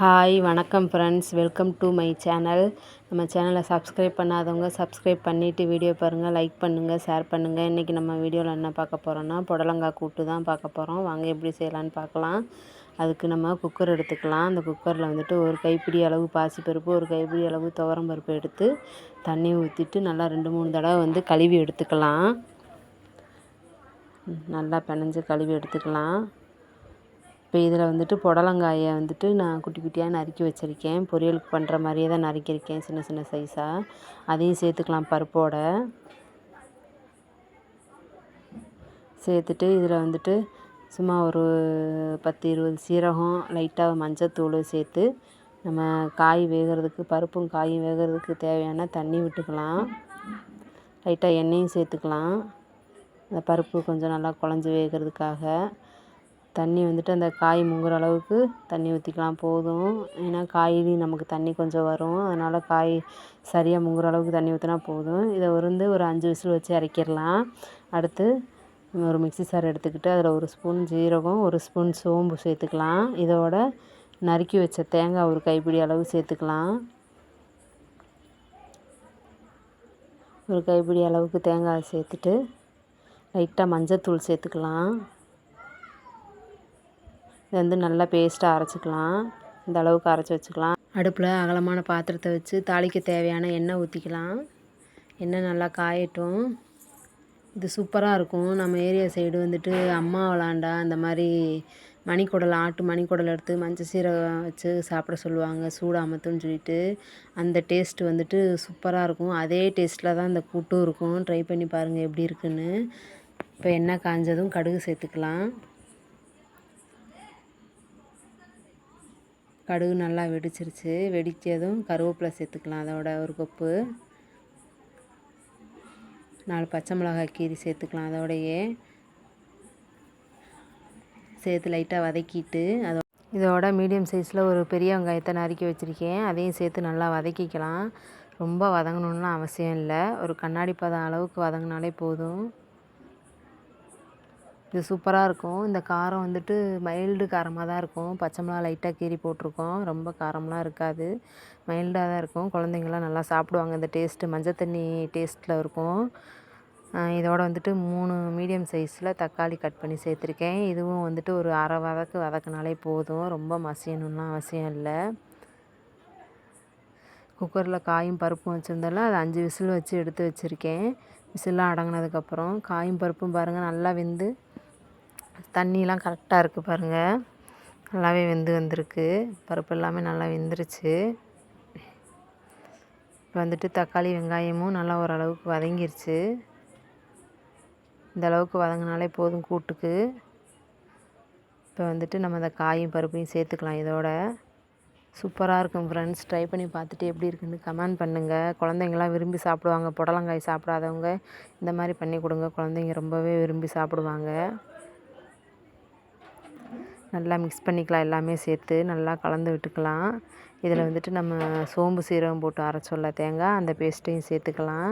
Hi வணக்கம் friends welcome to my channel நம்ம சேனலை சப்ஸ்கிரைப் பண்ணாதவங்க சப்ஸ்கிரைப் பண்ணிவிட்டு வீடியோ பாருங்கள் லைக் பண்ணுங்கள் ஷேர் பண்ணுங்கள் இன்றைக்கி நம்ம வீடியோவில் என்ன பார்க்க போகிறோன்னா புடலங்காய் கூட்டு தான் பார்க்க போகிறோம் வாங்க எப்படி செய்யலான்னு பார்க்கலாம். அதுக்கு நம்ம குக்கர் எடுத்துக்கலாம். அந்த குக்கரில் வந்துட்டு ஒரு கைப்பிடி அளவு பாசிப்பருப்பு ஒரு கைப்பிடி அளவு துவரம் பருப்பு எடுத்து தண்ணி ஊற்றிட்டு நல்லா ரெண்டு மூணு தடவை வந்து கழுவி எடுத்துக்கலாம். நல்லா பிணைஞ்சு கழுவி எடுத்துக்கலாம். இப்போ இதில் வந்துட்டு புடலங்காயை வந்துட்டு நான் குட்டி குட்டியாக நறுக்கி வச்சுருக்கேன். பொரியலுக்கு பண்ணுற மாதிரியே தான் நறுக்கியிருக்கேன் சின்ன சின்ன சைஸாக. அதையும் சேர்த்துக்கலாம் பருப்போடு. சேர்த்துட்டு இதில் வந்துட்டு சும்மா ஒரு பத்து இருபது சீரகம் லைட்டாக மஞ்சத்தூள் சேர்த்து நம்ம காய் வேகிறதுக்கு பருப்பும் காயும் வேகிறதுக்கு தேவையான தண்ணி விட்டுக்கலாம். லைட்டாக எண்ணெயும் சேர்த்துக்கலாம். அந்த பருப்பு கொஞ்சம் நல்லா குழஞ்சி வேகிறதுக்காக. தண்ணி வந்துட்டு அந்த காய் முங்குகிற அளவுக்கு தண்ணி ஊற்றிக்கலாம் போதும். ஏன்னா காயிலையும் நமக்கு தண்ணி கொஞ்சம் வரும். அதனால் காய் சரியாக முங்குகிற அளவுக்கு தண்ணி ஊற்றினா போதும். இதை வந்து ஒரு அஞ்சு விசில் வச்சு இறக்கிடலாம் அடுத்து ஒரு மிக்சி சார் எடுத்துக்கிட்டு அதில் ஒரு ஸ்பூன் ஜீரகம் ஒரு ஸ்பூன் சோம்பு சேர்த்துக்கலாம். இதோட நறுக்கி வச்ச தேங்காய் ஒரு கைப்பிடி அளவு சேர்த்துக்கலாம். ஒரு கைப்பிடி அளவுக்கு தேங்காய் சேர்த்துட்டு லைட்டாக மஞ்சத்தூள் சேர்த்துக்கலாம். இதை வந்து நல்லா பேஸ்ட்டாக அரைச்சிக்கலாம். இந்த அளவுக்கு அரைச்சி வச்சுக்கலாம். அடுப்பில் அகலமான பாத்திரத்தை வச்சு தாளிக்க தேவையான எண்ணெய் ஊற்றிக்கலாம் எண்ணெய் நல்லா காயட்டும். இது சூப்பராக இருக்கும். நம்ம ஏரியா சைடு வந்துட்டு அம்மா விளாண்டா அந்த மாதிரி மணிக்குடல் ஆட்டு மணிக்குடல் எடுத்து மஞ்சள் சீரகம் வச்சு சாப்பிட சொல்லுவாங்க. சூடாமத்துன்னு சொல்லிட்டு அந்த டேஸ்ட்டு வந்துட்டு சூப்பராக இருக்கும். அதே டேஸ்ட்டில் தான் இந்த கூட்டும் இருக்கும். ட்ரை பண்ணி பாருங்கள் எப்படி இருக்குன்னு. இப்போ எண்ணெய் காஞ்சதும் கடுகு சேர்த்துக்கலாம். கடுகு நல்லா வெடிச்சிருச்சு. வெடித்ததும் கருவேப்பிலை சேர்த்துக்கலாம். அதோட ஒரு கொப்பு. நாலு பச்சை மிளகாய் கீரி சேர்த்துக்கலாம். அதோடையே சேர்த்து லைட்டாக வதக்கிட்டு அதோ இதோட மீடியம் சைஸில் ஒரு பெரிய வெங்காயத்தை நறுக்கி வச்சுருக்கேன். அதையும் சேர்த்து நல்லா வதக்கிக்கலாம். ரொம்ப வதங்கணுன்னா அவசியம் இல்லை. ஒரு கண்ணாடி பதம் அளவுக்கு வதங்கினாலே போதும். இது சூப்பராக இருக்கும். இந்த காரம் வந்துட்டு மைல்டு காரமாக தான் இருக்கும். பச்சை மிளகா லைட்டாக கீறி போட்டிருக்கோம். ரொம்ப காரம்லாம் இருக்காது. மைல்டாக தான் இருக்கும். குழந்தைங்கள்லாம் நல்லா சாப்பிடுவாங்க. இந்த டேஸ்ட்டு மஞ்சள் தண்ணி டேஸ்ட்டில் இருக்கும். இதோட வந்துட்டு மூணு மீடியம் சைஸில் தக்காளி கட் பண்ணி சேர்த்துருக்கேன். இதுவும் வந்துட்டு ஒரு அரை வதக்கு வதக்கினாலே போதும். ரொம்ப மசியணும்லாம் அவசியம் இல்லை. குக்கரில் காயும் பருப்பும் வச்சுருந்தாலும் அது அஞ்சு விசில் வச்சு எடுத்து வச்சுருக்கேன். விசிலாம் அடங்கினதுக்கப்புறம் காயும் பருப்பும் பாருங்கள் நல்லா வெந்து தண்ணியெலாம் கரெக்டாக இருக்குது பாருங்கள் நல்லாவே வெந்து வந்திருக்கு. பருப்பு எல்லாமே நல்லா வெந்துருச்சு. இப்போ வந்துட்டு தக்காளி வெங்காயமும் நல்லா ஓரளவுக்கு வதங்கிருச்சு. இந்த அளவுக்கு வதங்கினாலே போதும் கூட்டுக்கு. இப்போ வந்துட்டு நம்ம அந்த காயும் பருப்பையும் சேர்த்துக்கலாம் இதோட. சூப்பராக இருக்கும் ஃப்ரெண்ட்ஸ் ட்ரை பண்ணி பார்த்துட்டு எப்படி இருக்குன்னு கமெண்ட் பண்ணுங்கள் குழந்தைங்களாம் விரும்பி சாப்பிடுவாங்க. புடலங்காய் சாப்பிடாதவங்க இந்த மாதிரி பண்ணி கொடுங்க. குழந்தைங்க ரொம்பவே விரும்பி சாப்பிடுவாங்க. நல்லா மிக்ஸ் பண்ணிக்கலாம் எல்லாமே சேர்த்து நல்லா கலந்து விட்டுக்கலாம். இதில் வந்துட்டு நம்ம சோம்பு சீரகம் போட்டு அரைச்சோல்ல தேங்காய் அந்த பேஸ்ட்டையும் சேர்த்துக்கலாம்.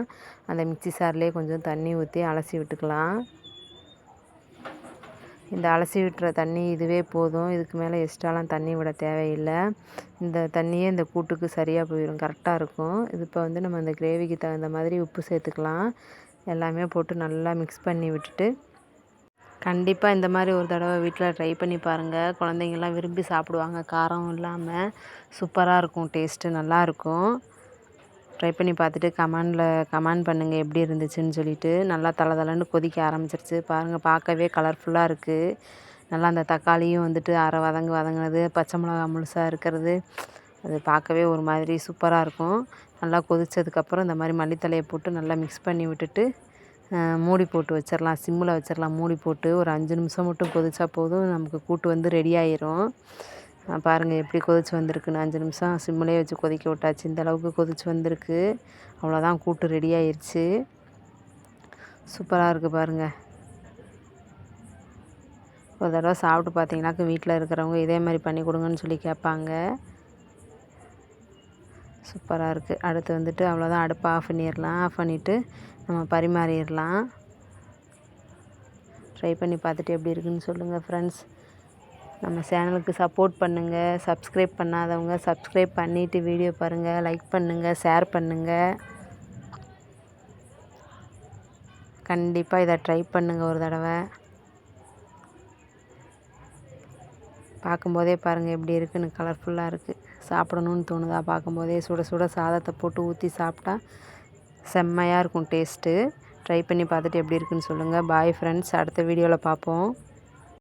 அந்த மிக்சி சார்லேயே கொஞ்சம் தண்ணி ஊற்றி அலசி விட்டுக்கலாம். இந்த அலசி விட்டுற தண்ணி இதுவே போதும். இதுக்கு மேலே எக்ஸ்ட்ராலாம் தண்ணி விட தேவையில்லை. இந்த தண்ணியே இந்த கூட்டுக்கு சரியாக போயிடும் கரெக்டாக இருக்கும். இது இப்போ வந்து நம்ம இந்த கிரேவிக்கு தகுந்த மாதிரி உப்பு சேர்த்துக்கலாம். எல்லாமே போட்டு நல்லா மிக்ஸ் பண்ணி விட்டுட்டு கண்டிப்பாக இந்த மாதிரி ஒரு தடவை வீட்டில் ட்ரை பண்ணி பாருங்கள் குழந்தைங்கள்லாம் விரும்பி சாப்பிடுவாங்க. காரம் இல்லாமல் சூப்பராக இருக்கும். டேஸ்ட்டு நல்லாயிருக்கும் ட்ரை பண்ணி பார்த்துட்டு கமெண்டில் கமெண்ட் பண்ணுங்கள் எப்படி இருந்துச்சுன்னு சொல்லிட்டு. நல்லா தலை தலைன்னு கொதிக்க ஆரம்பிச்சிருச்சு. பாருங்கள் பார்க்கவே கலர்ஃபுல்லாக இருக்குது நல்லா அந்த தக்காளியும் வந்துட்டு அரை வதங்கு வதங்கினது பச்சை மிளகா முழுசாக இருக்கிறது அது பார்க்கவே ஒரு மாதிரி சூப்பராக இருக்கும். நல்லா கொதித்ததுக்கப்புறம் இந்த மாதிரி மல்லித்தலையை போட்டு நல்லா மிக்ஸ் பண்ணி விட்டுட்டு மூடி போட்டு வச்சிடலாம் சிம்மில் வச்சிடலாம் மூடி போட்டு ஒரு அஞ்சு நிமிஷம் மட்டும் கொதிச்சா போதும். நமக்கு கூட்டு வந்து ரெடி ஆயிரும். பாருங்கள் எப்படி கொதிச்சு வந்திருக்குன்னு. அஞ்சு நிமிஷம் சிம்மிலே வச்சு கொதிக்க விட்டாச்சு. இந்த அளவுக்கு கொதிச்சு வந்திருக்கு. அவ்வளோதான் கூட்டு ரெடி ஆயிடுச்சு சூப்பராக இருக்குது பாருங்கள் ஒரு தடவை சாப்பிட்டு பார்த்தீங்கன்னாக்க வீட்டில் இருக்கிறவங்க இதே மாதிரி பண்ணி கொடுங்கன்னு சொல்லி கேட்பாங்க. சூப்பராக இருக்குது அடுத்து வந்துட்டு அவ்வளோதான் அடுப்பை ஆஃப் பண்ணிடலாம் ஆஃப் பண்ணிவிட்டு நம்ம பரிமாறிடலாம். ட்ரை பண்ணி பார்த்துட்டு எப்படி இருக்குன்னு சொல்லுங்கள் ஃப்ரெண்ட்ஸ் நம்ம சேனலுக்கு சப்போர்ட் பண்ணுங்கள் சப்ஸ்கிரைப் பண்ணாதவங்க சப்ஸ்கிரைப் பண்ணிவிட்டு வீடியோ பாருங்கள் லைக் பண்ணுங்கள் ஷேர் பண்ணுங்கள் கண்டிப்பாக இதை ட்ரை பண்ணுங்கள் ஒரு தடவை. பார்க்கும்போதே பாருங்கள் எப்படி இருக்குன்னு கலர்ஃபுல்லாக இருக்குது சாப்பிடணுன்னு தோணுதா? பார்க்கும்போதே சுட சுட சாதத்தை போட்டு ஊற்றி சாப்பிட்டா செம்மையாக இருக்கும் டேஸ்ட்டு ட்ரை பண்ணி பார்த்துட்டு எப்படி இருக்குன்னு சொல்லுங்கள் பாய் ஃப்ரெண்ட்ஸ் அடுத்த வீடியோவில் பார்ப்போம்.